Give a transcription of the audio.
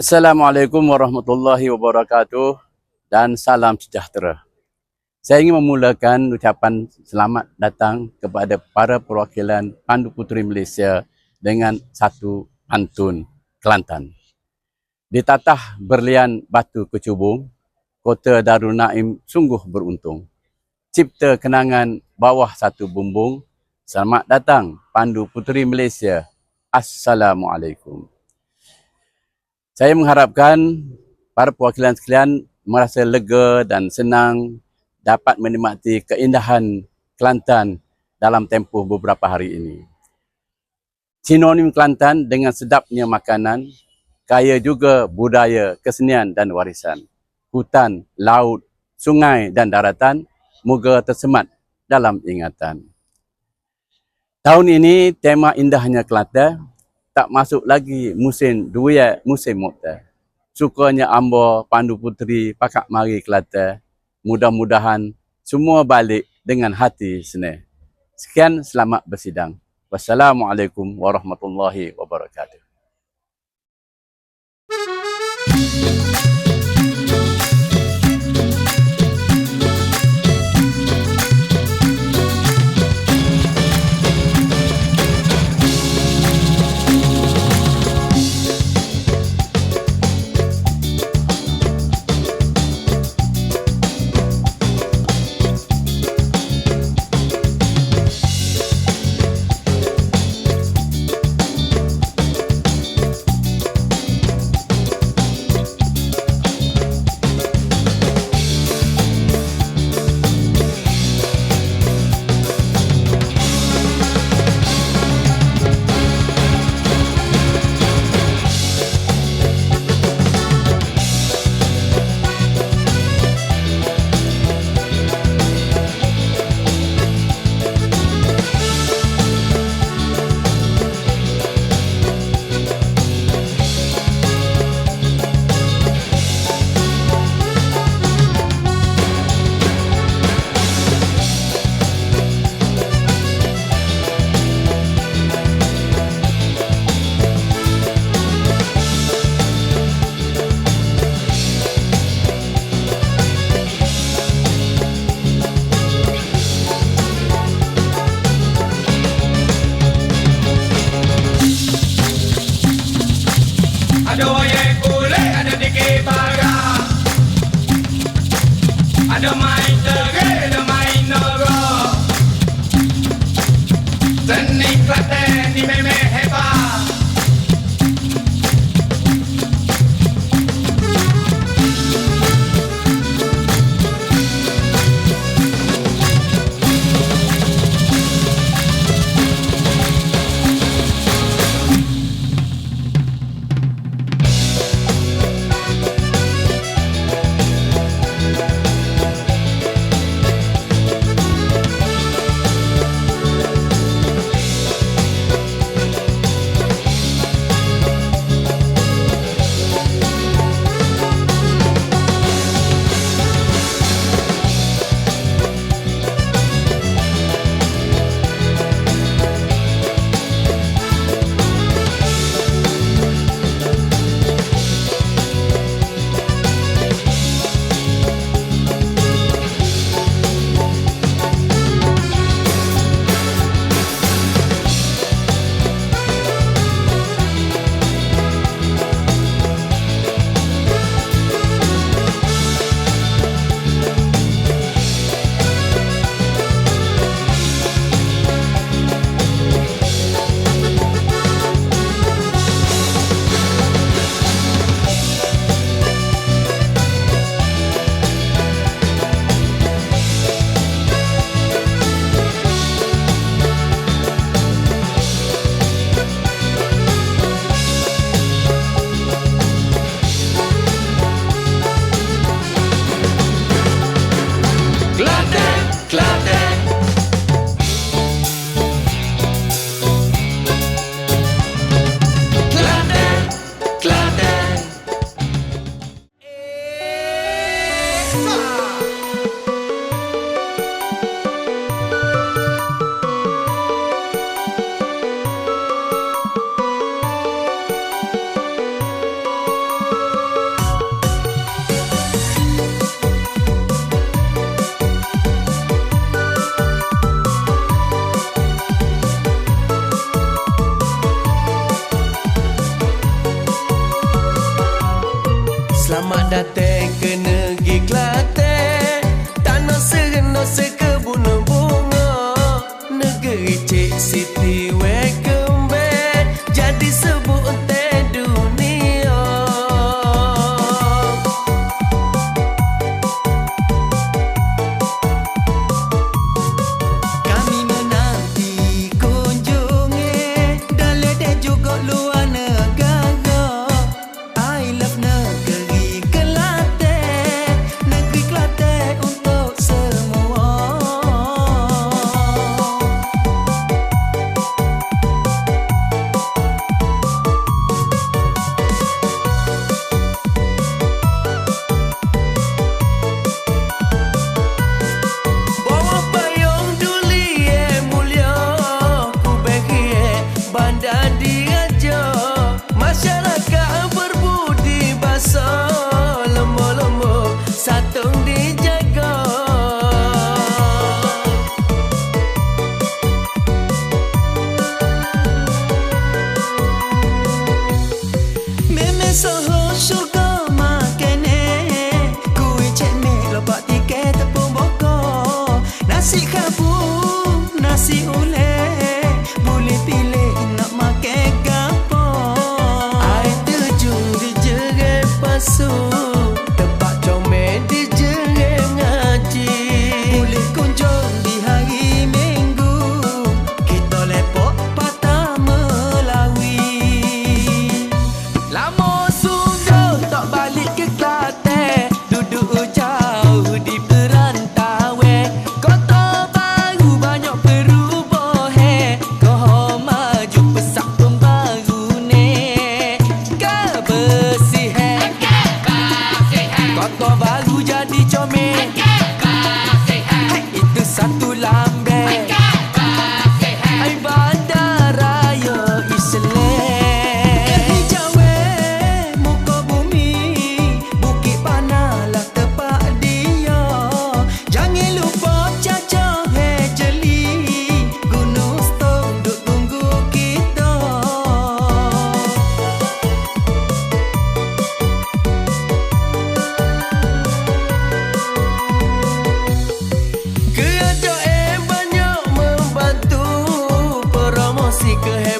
Assalamualaikum warahmatullahi wabarakatuh dan salam sejahtera. Saya ingin memulakan ucapan selamat datang kepada para perwakilan Pandu Puteri Malaysia dengan satu pantun Kelantan. Ditatah berlian batu kecubung, kota Darul Naim sungguh beruntung. Cipta kenangan bawah satu bumbung, selamat datang Pandu Puteri Malaysia. Assalamualaikum. Saya mengharapkan para perwakilan sekalian merasa lega dan senang dapat menikmati keindahan Kelantan dalam tempoh beberapa hari ini. Sinonim Kelantan dengan sedapnya makanan, kaya juga budaya, kesenian dan warisan. Hutan, laut, sungai dan daratan moga tersemat dalam ingatan. Tahun ini tema indahnya Kelantan tak masuk lagi musim dua musim mokta. Sukanya ambo Pandu Puteri pakak mari Kelantan. Mudah-mudahan semua balik dengan hati senang. Sekian selamat bersidang. Wassalamualaikum warahmatullahi wabarakatuh. soon. could have